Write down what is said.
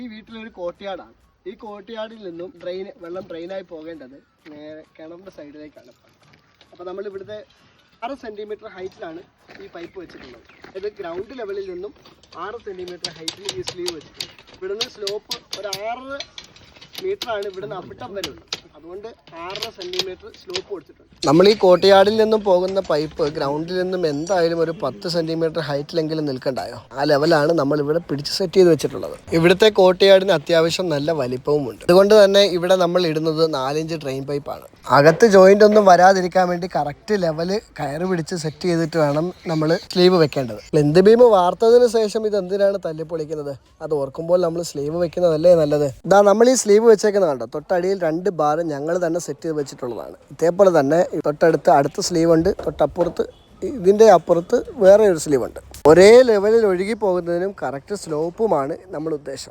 ഈ വീട്ടിലൊരു കോട്ടയാടാണ് ഈ കോട്ടയാടിൽ നിന്നും ഡ്രെയിൻ വെള്ളം ഡ്രെയിനായി പോകേണ്ടത് നേരെ കിണറിന്റെ സൈഡിലേക്കാണ്. അപ്പോൾ നമ്മൾ ഇവിടുത്തെ ആറ് സെന്റിമീറ്റർ ഹൈറ്റിലാണ് ഈ പൈപ്പ് വെച്ചിട്ടുള്ളത്. ഇത് ഗ്രൗണ്ട് ലെവലിൽ നിന്നും ആറ് സെന്റിമീറ്റർ ഹൈറ്റിൽ ഈ സ്ലീവ് വെച്ചിട്ടുണ്ട് ഇവിടുന്ന് സ്ലോപ്പ് ഒരു ആറ് മീറ്ററാണ് ഇവിടുന്ന് അവിട്ടം വരെ ഉള്ളത്. അതുകൊണ്ട് ആറര സെന്റിമീറ്റർ സ്ലോപ്പ് കൊടുത്തിട്ടുണ്ട്. നമ്മൾ ഈ കോട്ടയാടിൽ നിന്നും പോകുന്ന പൈപ്പ് ഗ്രൗണ്ടിൽ നിന്നും എന്തായാലും ഒരു പത്ത് സെന്റിമീറ്റർ ഹൈറ്റിലെങ്കിലും നിൽക്കണ്ടായോ? ആ ലെവലാണ് നമ്മൾ ഇവിടെ പിടിച്ച് സെറ്റ് ചെയ്ത് വെച്ചിട്ടുള്ളത്. ഇവിടുത്തെ കോട്ടയാടിന് അത്യാവശ്യം നല്ല വലിപ്പവുമുണ്ട് അതുകൊണ്ട് തന്നെ ഇവിടെ നമ്മൾ ഇടുന്നത് നാലിഞ്ച് ഡ്രെയിൻ പൈപ്പാണ് അകത്ത് ജോയിന്റ് ഒന്നും വരാതിരിക്കാൻ വേണ്ടി കറക്റ്റ് ലെവൽ കയറ് പിടിച്ച് സെറ്റ് ചെയ്തിട്ട് വേണം നമ്മൾ സ്ലീവ് വെക്കേണ്ടത്. ലെന്ത് ബീം വാർത്തതിന് ശേഷം ഇത് എന്തിനാണ് തല്ലിപ്പൊളിക്കുന്നത്? അത് ഓർക്കുമ്പോൾ നമ്മൾ സ്ലീവ് വെക്കുന്നതല്ലേ നല്ലത്? ഇതാ നമ്മൾ ഈ സ്ലീവ് വെച്ചേക്കുന്നത് കണ്ടോ തൊട്ടടിയിൽ രണ്ട് ബാർ ഞങ്ങൾ തന്നെ സെറ്റ് ചെയ്ത് വെച്ചിട്ടുള്ളതാണ്. ഇതേപോലെ തന്നെ തൊട്ടടുത്ത് അടുത്ത സ്ലീവ് ഉണ്ട് തൊട്ടപ്പുറത്ത് ഇതിന്റെ അപ്പുറത്ത് വേറെ ഒരു സ്ലീവ് ഉണ്ട് ഒരേ ലെവലിൽ ഒഴുകി പോകുന്നതിനും കറക്റ്റ് സ്ലോപ്പുമാണ് നമ്മൾ ഉദ്ദേശം